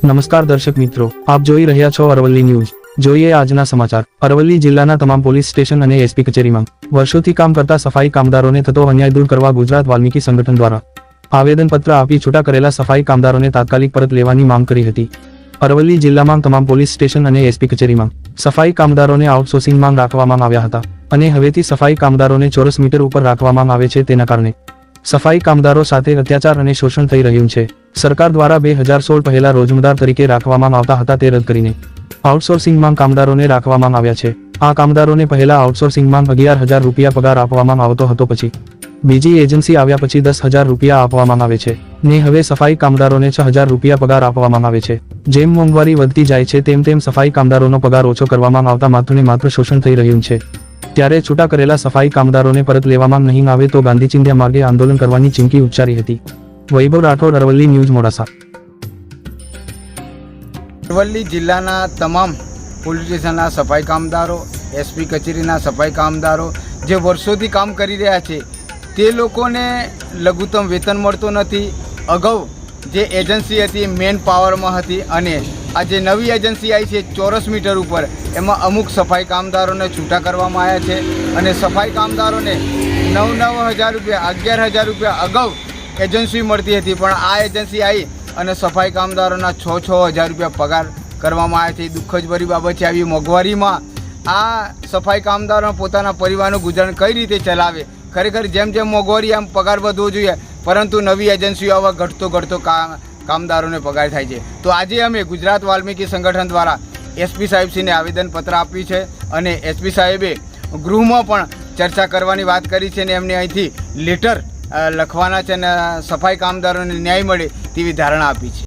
નમસ્કાર દર્શક મિત્રો, આપ જોઈ રહ્યા છો અરવલ્લી ન્યૂઝ. જોઈએ આજના સમાચાર. અરવલ્લી જિલ્લાના તમામ પોલીસ સ્ટેશન અને એસપી કચેરીમાં વર્ષોથી કામ કરતા સફાઈ કામદારોને થતો અન્યાય દૂર કરવા ગુજરાત વાલ્મીકી સંગઠન દ્વારા આવેદનપત્ર આપી છૂટા કરેલા સફાઈ કામદારોને તાત્કાલિક પરત લેવાની માંગ કરી હતી. અરવલ્લી જિલ્લામાં તમામ પોલીસ સ્ટેશન અને એસપી કચેરીમાં સફાઈ કામદારોને આઉટસોર્સિંગમાં રાખવામાં આવ્યા હતા અને હવેથી સફાઈ કામદારોને ચોરસ મીટર ઉપર રાખવામાં આવે છે તેના કારણે સફાઈ કામદારો સાથે અત્યાચાર અને શોષણ થઈ રહ્યું છે. સરકાર દ્વારા બે હજાર સોળ પહેલા રોજમદાર તરીકે રાખવામાં આવતા હતા તે રદ કરીને આઉટસોર્સિંગમાં કામદારોને રાખવામાં આવ્યા છે. આ કામદારોને પહેલા આઉટસોર્સિંગમાં અગિયાર હજાર રૂપિયા પગાર આપવામાં આવતો હતો પછી બીજી એજન્સી આવ્યા પછી દસ હજાર રૂપિયા આપવામાં આવે છે. ને હવે સફાઈ કામદારોને છ હજાર રૂપિયા પગાર આપવામાં આવે છે. જેમ મોંઘવારી વધતી જાય છે તેમ તેમ સફાઈ કામદારોનો પગાર ઓછો કરવામાં આવતા માત્ર ને માત્ર શોષણ થઈ રહ્યું છે. ત્યારે છૂટા કરેલા સફાઈ કામદારોને પરત લેવામાં નહીં આવે તો ગાંધી ચિંધ્યા માર્ગે આંદોલન કરવાની ચીમકી ઉચ્ચારી હતી. વૈભવ રાઠોડ, અરવલ્લી ન્યૂઝ, મોડાસા. અરવલ્લી જિલ્લાના તમામ પોલીસ સ્ટેશનના સફાઈ કામદારો, એસપી કચેરીના સફાઈ કામદારો જે વર્ષોથી કામ કરી રહ્યા છે, તે લોકોને લઘુત્તમ વેતન મળતું નથી. અગાઉ જે એજન્સી હતી, મેન પાવરમાં હતી અને આ જે નવી એજન્સી આવી છે ચોરસ મીટર ઉપર. એમાં અમુક સફાઈ કામદારોને છૂટા કરવામાં આવ્યા છે અને સફાઈ કામદારોને નવ નવ હજાર રૂપિયા, અગિયાર હજાર રૂપિયા અગાઉ એજન્સી મળતી હતી. પણ આ એજન્સી આવી અને સફાઈ કામદારોના છ છ હજાર રૂપિયા પગાર કરવામાં આવ્યા છે. દુઃખ જ બાબત છે. આવી મોંઘવારીમાં આ સફાઈ કામદારો પોતાના પરિવારનું ગુજરાન કઈ રીતે ચલાવે? ખરેખર જેમ જેમ મોંઘવારી આમ પગાર વધવો જોઈએ, પરંતુ નવી એજન્સીઓ આવા ઘટતો ઘટતો કામ કામદારોને પગાર થાય છે. તો આજે અમે ગુજરાત વાલ્મીકી સંગઠન દ્વારા એસપી સાહેબશ્રીને આવેદનપત્ર આપ્યું છે અને એસપી સાહેબે ગૃહમાં પણ ચર્ચા કરવાની વાત કરી છે અને એમને અહીંથી લેટર લખવાના છે અને સફાઈ કામદારોને ન્યાય મળે તેવી ધારણા આપી છે.